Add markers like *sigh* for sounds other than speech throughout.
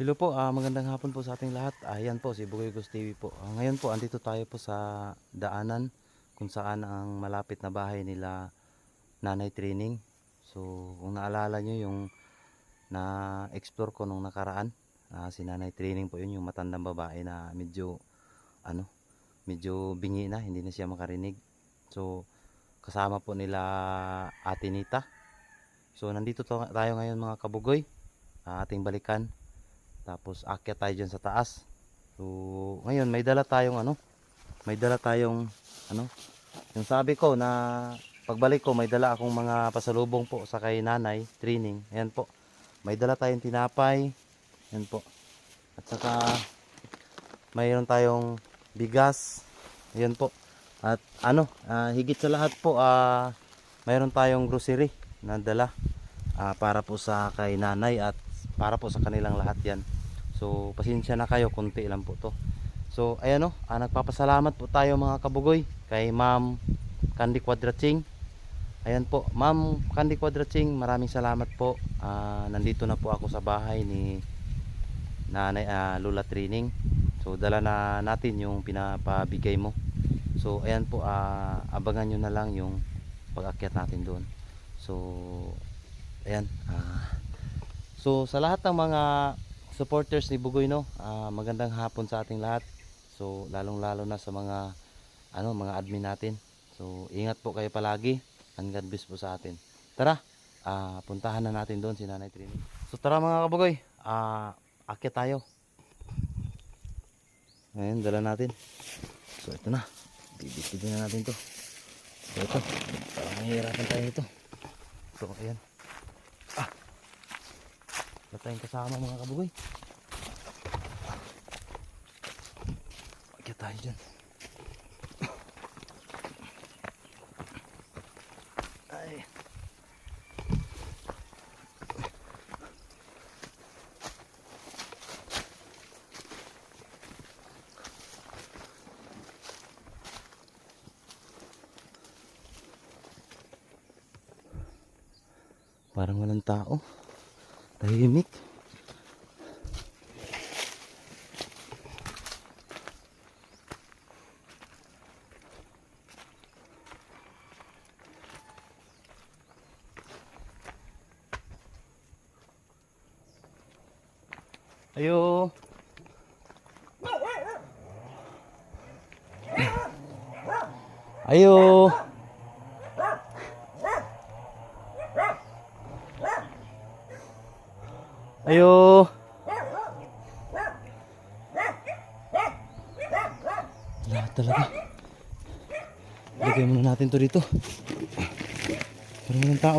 Hello po, ah, magandang hapon po sa ating lahat. Ayan po, si Bugoy Gus TV po. Ah, ngayon po, andito tayo po sa daanan kung saan ang malapit na bahay nila Nanay Training. So, kung naalala nyo yung na-explore ko nung nakaraan, ah, si Nanay Training po yun, yung matandang babae na medyo, ano, medyo bingi na, hindi na siya makarinig. So, kasama po nila Ate Nita. So, nandito to- tayo ngayon mga kabugoy. Ah, ating balikan tapos akyat tayo dyan sa taas. So, ngayon may dala tayong ano? May dala tayong ano? Yung sabi ko na pagbalik ko may dala akong mga pasalubong po sa kay nanay, training. Ayan po. May dala tayong tinapay. Ayan po. At saka mayroon tayong bigas. Ayan po. At ano, ah, higit sa lahat po, ah, mayroon tayong grocery na dala ah, para po sa kay nanay at para po sa kanilang lahat yan. So, pasensya na kayo, konti lang po to. So, ayan o, ah, nagpapasalamat po tayo mga kabugoy kay Ma'am Candy Quadraching. Ayan po, Ma'am Candy Quadraching, maraming salamat po. Ah, nandito na po ako sa bahay ni Nanay ah, Lula Training. So, dala na natin yung pinapabigay mo. So, ayan po, ah, abangan nyo na lang yung pag-akyat natin doon. So, ayan. ah, so, sa lahat ng mga supporters ni Bugoy no, ah, magandang hapon sa ating lahat. So, lalong-lalo na sa mga ano, mga admin natin. So, ingat po kayo palagi. And God bless po sa atin. Tara, ah, puntahan na natin doon si Nanay Trini. So, tara mga kabugoy. Ah, akyat tayo. Ayan, dala natin. So, ito na. Bibigyan na natin to. So, ito. Parang mahihirapan tayo ito. So, ayan. Wala tayong kasama mga kabugoy. Magkita tayo dyan. Ay. Parang walang tao. Tahimik. Ayo. Ayo. Lagay muna natin to dito. Parang walang tao.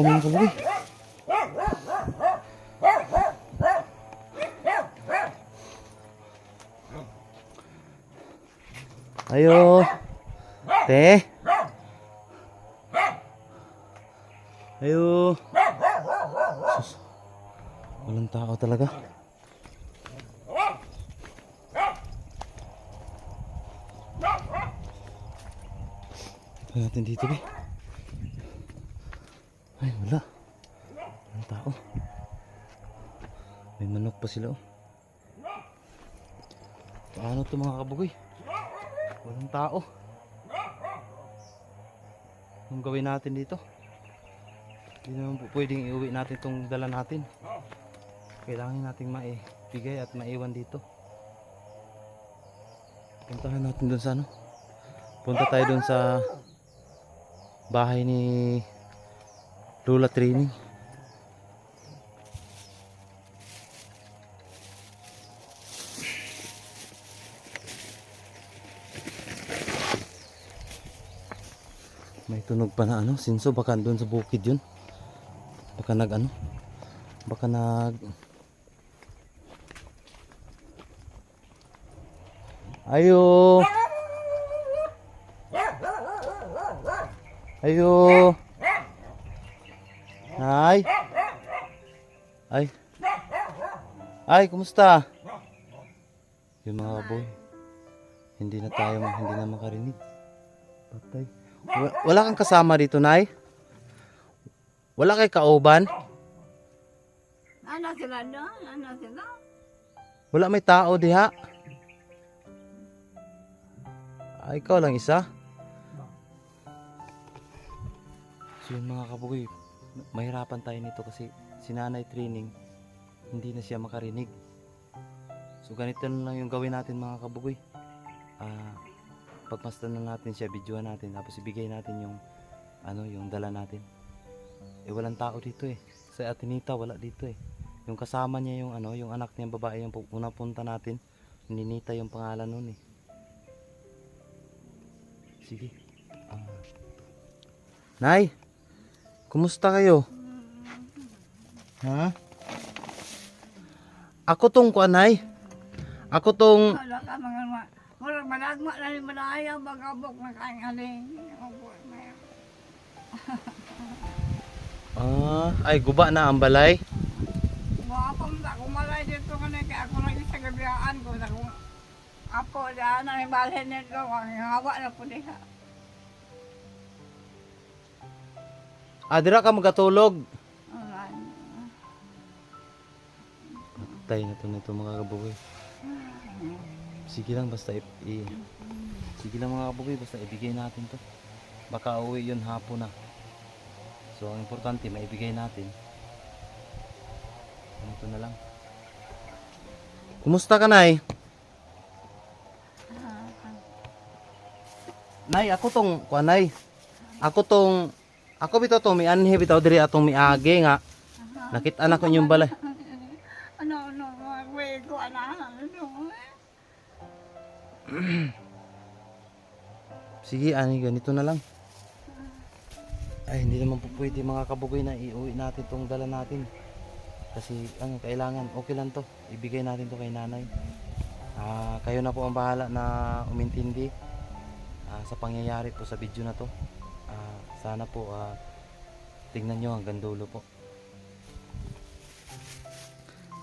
Ayo. Te. Ayo. Sus. Walang tao talaga. Ito natin dito be. Ay wala. Walang tao. May manok pa sila oh. Paano to mga kabugoy? Walang tao. Anong gawin natin dito? Hindi naman po pwedeng iuwi natin itong dala natin. Kailangan natin maibigay at maiwan dito. Puntahan natin dun sa ano. Punta tayo dun sa bahay ni Lula Training. May tunog pa na ano, sinso baka doon sa bukid yun. Baka nag ano, baka nag Ayo. Ayo. Ay. Ay. Ay, kumusta? Yung mga boy. Hindi na tayo, hindi na makarinig. Patay. Wa- Wala kang kasama dito, Nay? Wala kay kauban? Ano sila doon? Ano sila? Wala may tao diha. Ah, ikaw lang isa. So yun mga kabugoy, mahirapan tayo nito kasi sinanay training, hindi na siya makarinig. So ganito na lang yung gawin natin mga kabugoy. Ah, pagmasdan na natin siya, videoan natin, tapos ibigay natin yung ano, yung dala natin. Eh walang tao dito eh. Sa Atinita wala dito eh. Yung kasama niya yung ano, yung anak niya babae yung unang punta natin. Ninita yung pangalan nun eh. Sige. Ah. Nay, kumusta kayo? Ha? Ako tong kuanay. Ako tong Wala ka mga ma. Murag malagma na rin malaya, bagabok na kain aling. Opo, may- ah, ay guba na ang balay. Mga pa mga kumalay dito ka na kaya ako nang isa gabiyaan ko sa kung ako dyan ang ibalhin nito, ang hawa na po diha. Ah, dira ka magatulog. Alay. Tay na to nito mga kabugoy. Sige lang basta i, i- Sige lang mga kabugoy basta ibigay natin to. Baka uwi yun hapon na. So ang importante maibigay natin. Ito na lang. Kumusta ka Nay? Nay, ako tong kuanay. Ako tong ako bitaw to mi anhi bitaw diri atong miage nga. Nakita na ko yung balay. *laughs* Ano, ano, mga kwego, ano, ano, *clears throat* Sige, ani ganito na lang. Ay, hindi naman po pwede mga kabugoy na iuwi natin tong dala natin. Kasi ano, kailangan, okay lang to. Ibigay natin to kay nanay. Ah, kayo na po ang bahala na umintindi ah, sa pangyayari po sa video na to. Ah, sana po ah, tingnan nyo hanggang dulo po.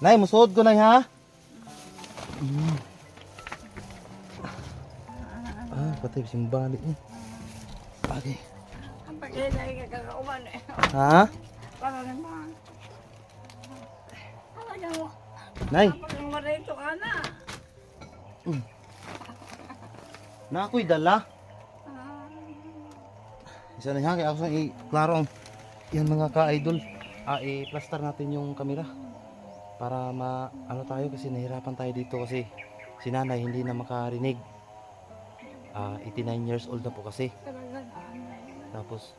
Nay, musuod ko na ha. Mm. Ah, patay simbali eh. Bagay. Ha? Nay, na. na ako'y dala. Isa na kaya ako sa i-klaro ang yan mga ka-idol. Ah, i-plaster natin yung kamera. Para ma, ano tayo kasi nahirapan tayo dito kasi si nanay hindi na makarinig. Ah, 89 years old na po kasi. Tapos,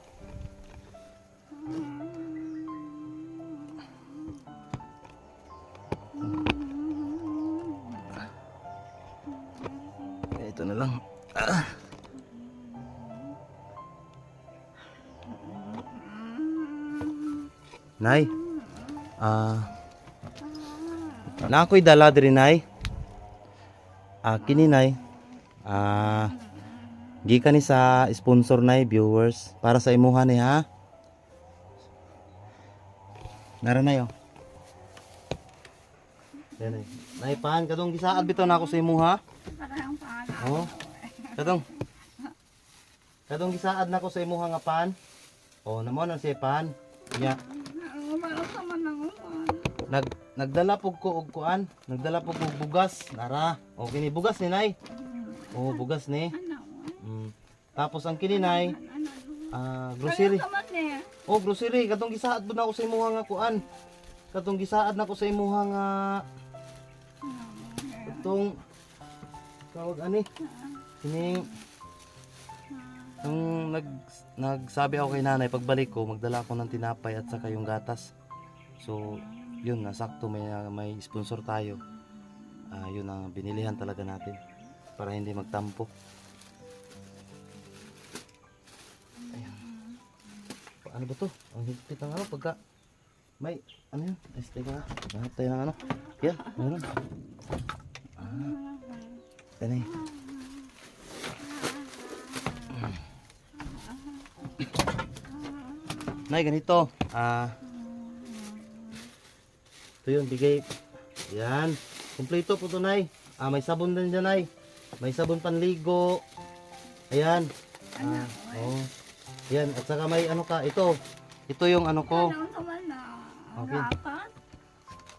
ito na lang. Nay, ah, na ako'y dala diri nay. Ah, kini nay. Ah, gikan ni sa sponsor nay viewers para sa imuha ni ha. Nara na yo. Yan ay. Nay pan kadong gisaad bitaw na ako sa imuha. Oh. Kadong. Kadong gisaad na ako sa imuha nga pan. Oh, namo na si pan. Ya, Ang umano sa man ng uman. Nag nagdala pug ko og kuan, nagdala pug og bugas. Nara. O kini bugas ni nay. Oh, bugas ni. Mm. Tapos ang kini nay, ah, grocery. Oh, grocery. Katong gisaad po na ako sa imuha nga kuan. Katong gisaad na ako sa imuha nga itong tawag ani. Kining nung nag nagsabi ako kay nanay pagbalik ko magdala ako ng tinapay at saka yung gatas. So, yun nasakto may may sponsor tayo. Ah, yun ang binilihan talaga natin para hindi magtampo. Ayan. Paano ba to? Ang higpit ng ano pagka may ano yun? Ay, teka nga. Hanap tayo ng ano. Yan, meron. Ah. Yan eh. Nay, ganito. Ah. Ito yun, bigay. Yan. Kompleto po to, Nay. Ah, may sabon din dyan, Nay. May sabon panligo. Ayan. Ah, oh. Yan, at saka may ano ka, ito. Ito yung ano ko. Ano naman na. Okay. Dapat.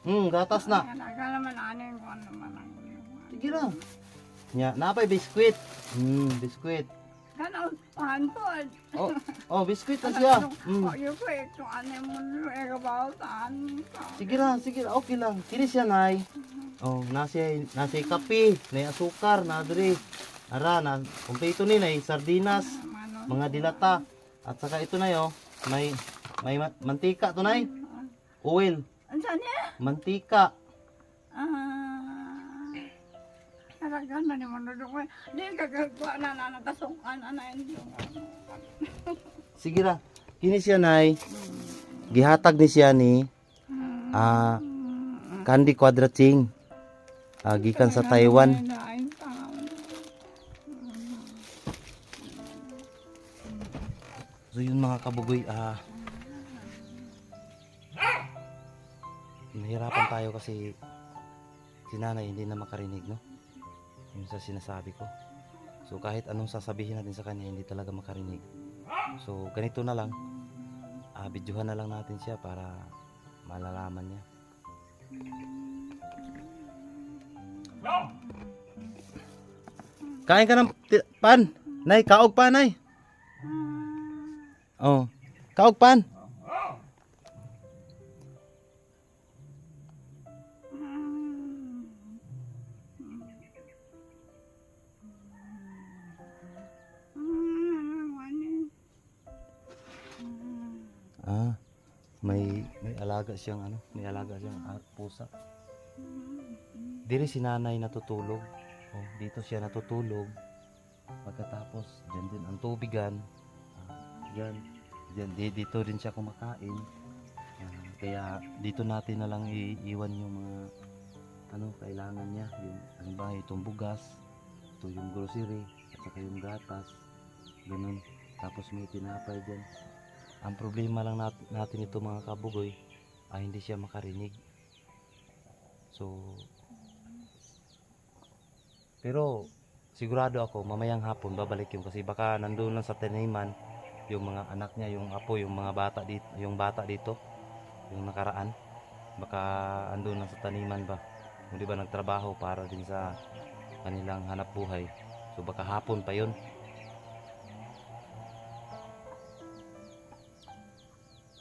Hmm, gatas na. Kaya naman anin ko ano man ang Sige. Nya, napay biskwit. Hmm, biskwit. Kana pahan po. Oh, oh, biskwit na siya. Hmm. Oh, yung ko ito ano mo eh kabaw taan ka. Sige na, sige na, okay lang. Kini siya, nay. Oh, nasa nasa kape, nay asukar, na diri. Ara, na, kumpleto ni nay sardinas, mga dilata. At saka ito na yo, may may ma- mantika to nay. Oil, Ansa niya? mantika. Ah. Talagang man yung manudok ko. Di kagagwa na na nakasukan na hindi yung Sige na. Kini siya, nay. Gihatag ni siya ni ah Candy Quadrating. Ah, gikan sa Taiwan. So yun mga kabugoy, ah Nahirapan tayo kasi si nanay hindi na makarinig, no? Yung sa sinasabi ko. So kahit anong sasabihin natin sa kanya, hindi talaga makarinig. So ganito na lang. Ah, videohan na lang natin siya para malalaman niya. Kain ka ng pan. Nay, kaog pa, nay. Oh. Kaog pan. Siyang ano, may alaga siyang ah, pusa. Diri si nanay natutulog. Oh, dito siya natutulog. Pagkatapos, diyan din ang tubigan. Ah, diyan, diyan, di- dito din siya kumakain. Ah, kaya dito natin na lang iiwan yung mga ano kailangan niya. Yung ano ba, itong bugas, ito yung grocery, at saka yung gatas. Ganun. Tapos may tinapay dyan. Ang problema lang nat- natin ito mga kabugoy ay hindi siya makarinig. So pero sigurado ako mamayang hapon babalik yun kasi baka nandun lang sa taniman yung mga anak niya, yung apo, yung mga bata dito, yung bata dito, yung nakaraan. Baka andun lang sa taniman ba? Hindi ba nagtrabaho para din sa kanilang hanap buhay. So baka hapon pa yun.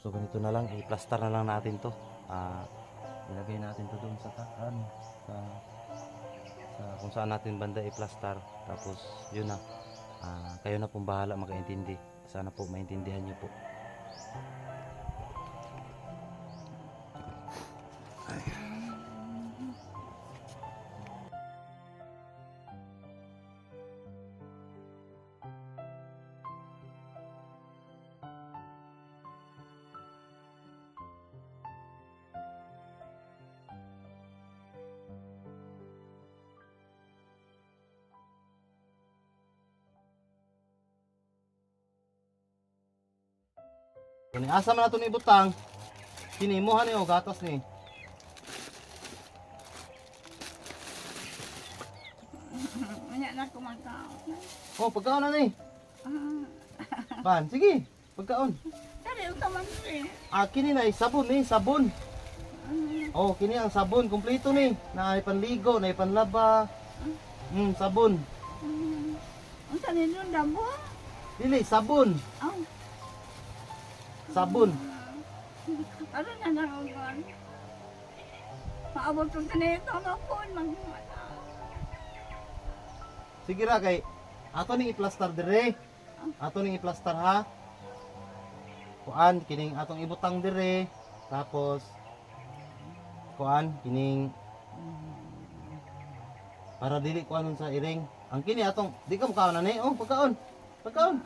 So ganito na lang, i-plaster na lang natin to. Ah, ilagay natin to doon sa ano, sa sa kung saan natin banda i-plaster. Tapos yun na. Ah, kayo na pong bahala makaintindi. Sana po maintindihan niyo po. Kani asa man nato ni butang? Kini mo o gatas ni. *laughs* Wala na kumakao. Oh, pagkaon na ni. Ban, sige. Pagkaon. Dari yung taman eh. Ah, kini na sabon ni, sabon. Oh, kini ang sabon kumpleto ni. Na panligo, na panlaba. Hmm, sabon. Ang tanin yung dabo. Dili, sabon. Aw. Sabon. Ano na lang ang gan? Maabot ko ganito na po. Mag Sige ra kay ato ning i-plaster dire. Ato ning i-plaster ha. Kuan kining atong ibutang dire. Tapos kuan kining para dili kuanon sa iring. Ang kini atong di ka mukaon na ni. Oh, pagkaon. Pagkaon.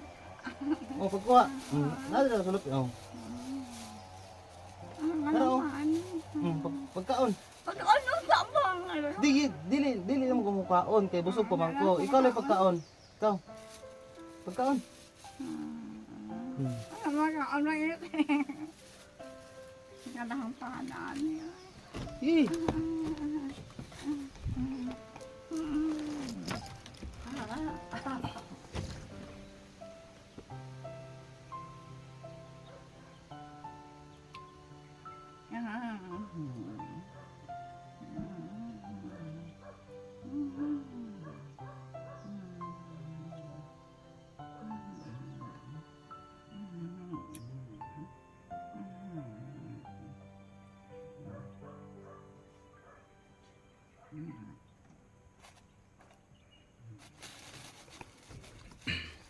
Oh, pagkuha. Mm, nada na sulot. Oh. Pero, Mm, pag, pagkaon. Pag ano sa bang? Dili dili dili mo kumukaon kay busog pa man ko. Ikaw lang pagkaon. Ikaw. Pagkaon. Hmm. Ano mga ano yun? *laughs* Kadang pangalaan niya. Eh,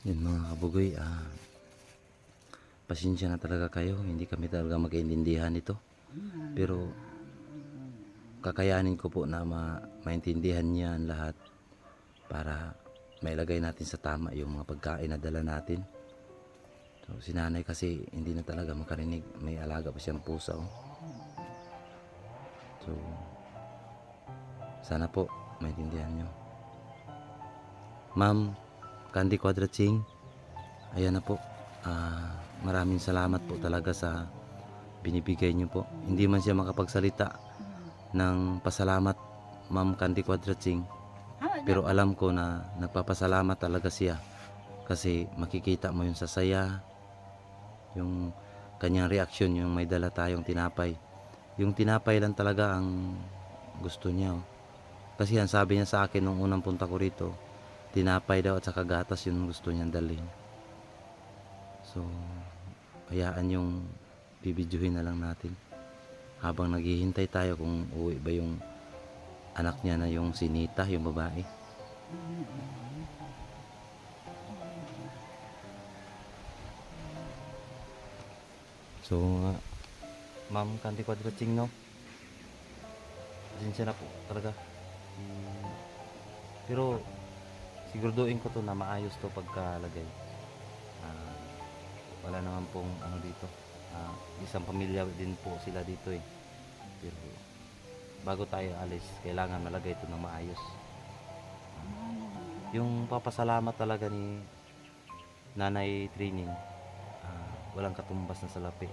Yun mga kabugoy, ah, pasensya na talaga kayo. Hindi kami talaga magkaintindihan nito. Pero kakayanin ko po na ma maintindihan niya ang lahat para mailagay natin sa tama yung mga pagkain na dala natin. So, si nanay kasi hindi na talaga makarinig. May alaga pa siyang pusa. Oh. So, sana po maintindihan nyo. Ma'am, Candy Quadraching, ayan na po. Ah, maraming salamat po talaga sa binibigay nyo po. Hindi man siya makapagsalita ng pasalamat, Ma'am Candy Quadraching. Pero alam ko na nagpapasalamat talaga siya. Kasi makikita mo yung sasaya, yung kanyang reaksyon, yung may dala tayong tinapay. Yung tinapay lang talaga ang gusto niya. oh. Kasi ang sabi niya sa akin nung unang punta ko rito, tinapay daw at saka gatas yung gusto niyang dalhin. So, hayaan yung bibidyohin na lang natin. Habang naghihintay tayo kung uwi ba yung anak niya na yung si Nita, yung babae. So, uh, Ma'am Candy Quadraching, no? Pasensya na po, talaga. Mm, pero, siguraduhin ko to na maayos to pagkalagay. Ah, wala naman pong ano dito. Ah, isang pamilya din po sila dito eh. Pero, bago tayo alis, kailangan malagay ito ng maayos. Yung papasalamat talaga ni Nanay Training, ah, walang katumbas na salapi.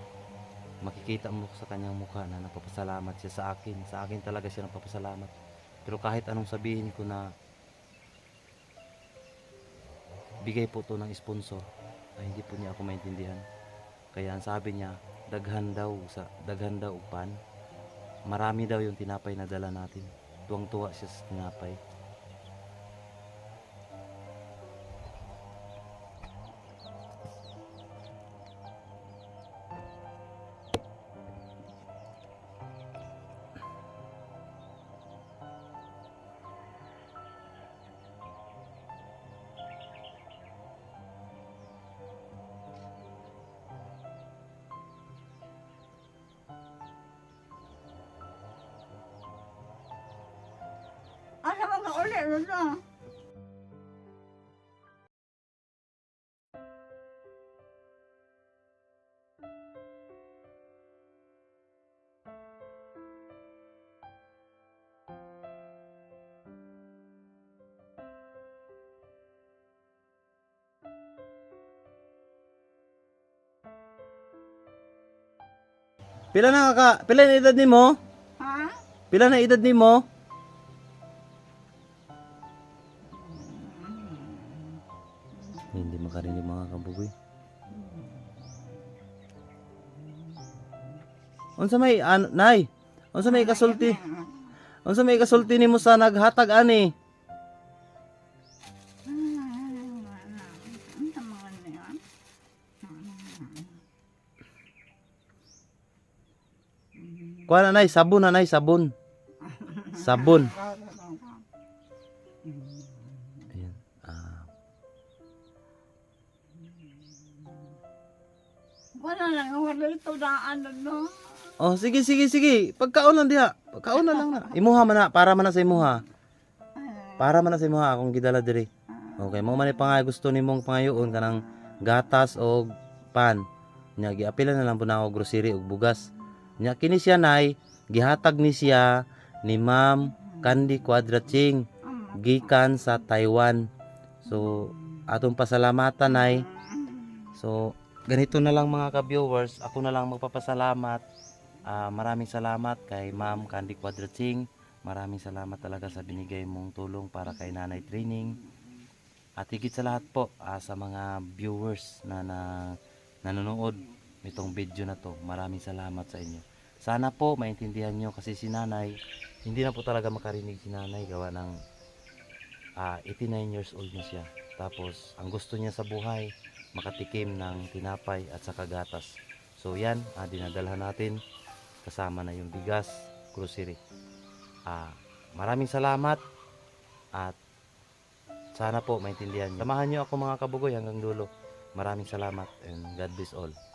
Makikita mo sa kanyang mukha na napapasalamat siya sa akin. Sa akin talaga siya napapasalamat. Pero kahit anong sabihin ko na bigay po to ng sponsor, ay hindi po niya ako maintindihan. Kaya ang sabi niya, daghan daw sa daghan daw upan. Marami daw yung tinapay na dala natin. Tuwang-tuwa siya sa tinapay. Asa ka na ulit na Pila na ka? Pila na edad nimo? Ha? Pila na edad nimo? Makarinig mga kabugoy. Unsa may an nay? Unsa may kasulti? Unsa may kasulti nimo sa naghatag ani? Kuha na nay, sabon na nay, sabon. Sabon. Wala lang, wala ito daan no. Oh, sige sige sige. Pagkaon lang diha. Pagkaon na lang na. Imuha man na para man na sa imuha. Para man na sa imuha akong gidala diri. Okay, mo man ni pangay gusto nimong pangayoon kanang gatas o pan. Nya giapilan na lang po na ako grocery ug bugas. Nya kini siya nay gihatag ni siya ni Ma'am Candy Quadraching gikan sa Taiwan. So atong pasalamatan nay. So ganito na lang mga ka-viewers, ako na lang magpapasalamat. Ah, maraming salamat kay Ma'am Candy Quadraching. Maraming salamat talaga sa binigay mong tulong para kay Nanay Training. At higit sa lahat po ah, sa mga viewers na, na nanonood nitong video na to. Maraming salamat sa inyo. Sana po maintindihan nyo kasi si Nanay, hindi na po talaga makarinig si Nanay gawa ng ah, 89 years old na siya. Tapos ang gusto niya sa buhay, makatikim ng tinapay at saka gatas. So yan, ah, dinadalhan natin kasama na yung bigas, grocery. Ah, maraming salamat at sana po maintindihan niyo. Samahan niyo ako mga kabugoy hanggang dulo. Maraming salamat and God bless all.